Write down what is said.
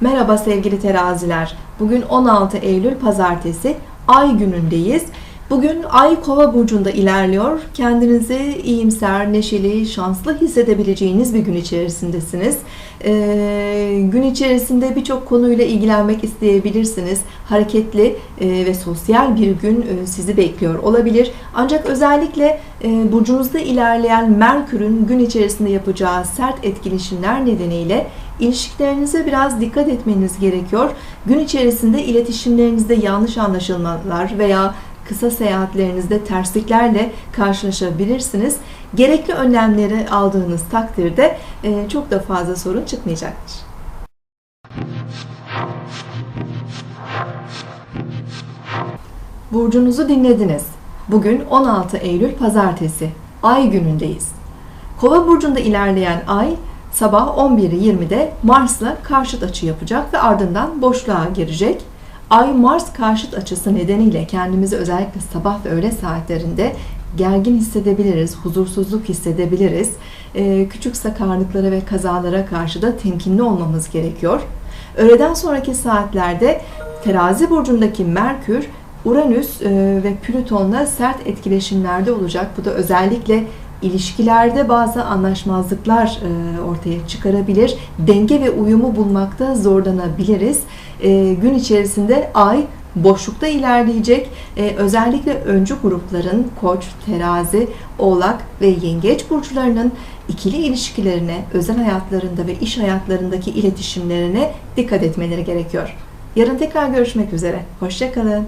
Merhaba sevgili teraziler. Bugün 16 Eylül Pazartesi. Ay günündeyiz. Bugün Ay Kova burcunda ilerliyor. Kendinizi iyimser, neşeli, şanslı hissedebileceğiniz bir gün içerisindesiniz. Ee, gün içerisinde birçok konuyla ilgilenmek isteyebilirsiniz. Hareketli e, ve sosyal bir gün e, sizi bekliyor olabilir. Ancak özellikle e, burcunuzda ilerleyen Merkür'ün gün içerisinde yapacağı sert etkileşimler nedeniyle İlişkilerinize biraz dikkat etmeniz gerekiyor. Gün içerisinde iletişimlerinizde yanlış anlaşılmalar veya kısa seyahatlerinizde tersliklerle karşılaşabilirsiniz. Gerekli önlemleri aldığınız takdirde e, çok da fazla sorun çıkmayacaktır. Burcunuzu dinlediniz. Bugün 16 Eylül Pazartesi. Ay günündeyiz. Kova burcunda ilerleyen ay sabah 11.20'de Mars'la karşıt açı yapacak ve ardından boşluğa girecek. Ay-Mars karşıt açısı nedeniyle kendimizi özellikle sabah ve öğle saatlerinde gergin hissedebiliriz, huzursuzluk hissedebiliriz. Ee, küçük sakarlıklara ve kazalara karşı da temkinli olmamız gerekiyor. Öğleden sonraki saatlerde terazi burcundaki Merkür, Uranüs e, ve Plüton'la sert etkileşimlerde olacak. Bu da özellikle ilişkilerde bazı anlaşmazlıklar e, ortaya çıkarabilir. Denge ve uyumu bulmakta zorlanabiliriz. E, gün içerisinde ay boşlukta ilerleyecek. E, özellikle öncü grupların koç, terazi, oğlak ve yengeç burçlarının ikili ilişkilerine, özel hayatlarında ve iş hayatlarındaki iletişimlerine dikkat etmeleri gerekiyor. Yarın tekrar görüşmek üzere. Hoşçakalın.